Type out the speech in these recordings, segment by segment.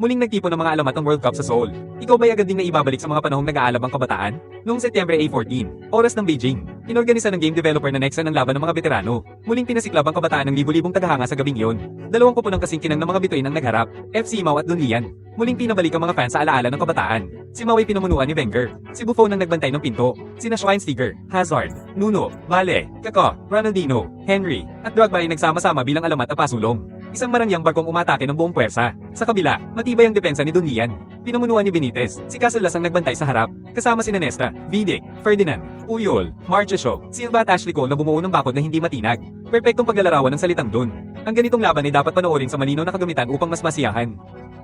Muling nagtipon ng mga alamat ang World Cup sa Seoul. Ikaw ba'y agad ding naibabalik sa mga panahong nag-aalab ang kabataan? Noong Setyembre A14, oras ng Beijing, inorganisa ng game developer na Nexon ang laban ng mga veterano. Muling pinasiklab ang kabataan ng libu-libong tagahanga sa gabing iyon. Dalawang kupunang kasingkinang ng mga bituin ang nagharap, FC Mao at Dunlian. Muling pinabalik ang mga fans sa alaala ng kabataan. Si Mao ay pinumunuan ni Wenger. Si Buffon ang nagbantay ng pinto. Sina Schweinsteiger, Hazard, Nuno, Vale, Kako, Ronaldinho, Henry, at Drogba ay nagsama-sama bilang alamat at pasulong. Isang marangyang barkong umatake ng buong puwersa. Sa kabila, matibay ang depensa ni Dunlian. Pinamunuan ni Benitez. Si Casillas ang nagbantay sa harap. Kasama si Nesta, Vidic, Ferdinand, Puyol, Marchesio, Silva at Ashley na bumuo ng bakod na hindi matinag. Perpektong paglalarawan ng salitang dun. Ang ganitong laban ay dapat panoorin sa malinaw na kagamitan upang mas masiyahan.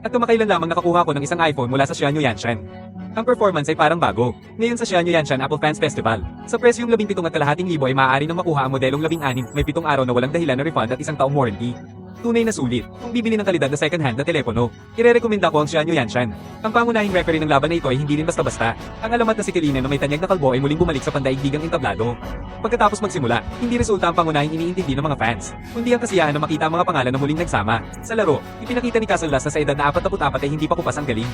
At kamakailan lamang nakakuha ko ng isang iPhone mula sa Xianyu Yanshan. Ang performance ay parang bago. Ngayon sa Xianyu Yanshan Apple Fans Festival. Sa presyong 17 at kalahating libo ay maaari nang makuha ang modelong 16, may 7 araw na walang dahilan na refund at isang taong warranty. Tunay na sulit. Kung bibili ng kalidad na second-hand na telepono, irerekomenda ko ang Xianyu Yanshan. Ang pangunahing referee ng laban na ito ay hindi rin basta-basta. Ang alamat na si Kilina na may tanyag na kalbo ay muling bumalik sa pandaigdigang entablado. Pagkatapos magsimula, hindi resulta ang pangunahing iniintindi ng mga fans, kundi ang kasiyahan na makita ang mga pangalan na muling nagsama. Sa laro, ipinakita ni Casillas na sa edad na 44 ay hindi pa kupas ang galing.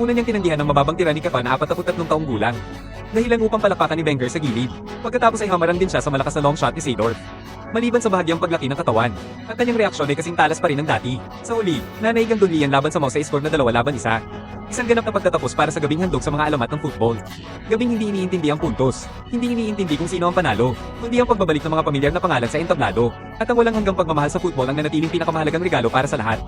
Una niyang tinanggihan ng mababang tira ni Kafa na 43 taong gulang. Dahilan upang palakpakan ni Wenger sa gilid. Pagkatapos ay hamarang din siya sa malakas na long shot ni Seedorf. Maliban sa bahagyang paglaki ng katawan, ang kanyang reaksyon ay kasing talas pa rin ng dati. Sa uli, nanaig ang Dunlian laban sa Mau sa score na dalawa laban isa. Isang ganap na pagtatapos para sa gabing handog sa mga alamat ng football. Gabing hindi iniintindi ang puntos, hindi iniintindi kung sino ang panalo, kundi ang pagbabalik ng mga pamilyar na pangalan sa entablado, at ang walang hanggang pagmamahal sa football ang nanatiling pinakamahalagang regalo para sa lahat.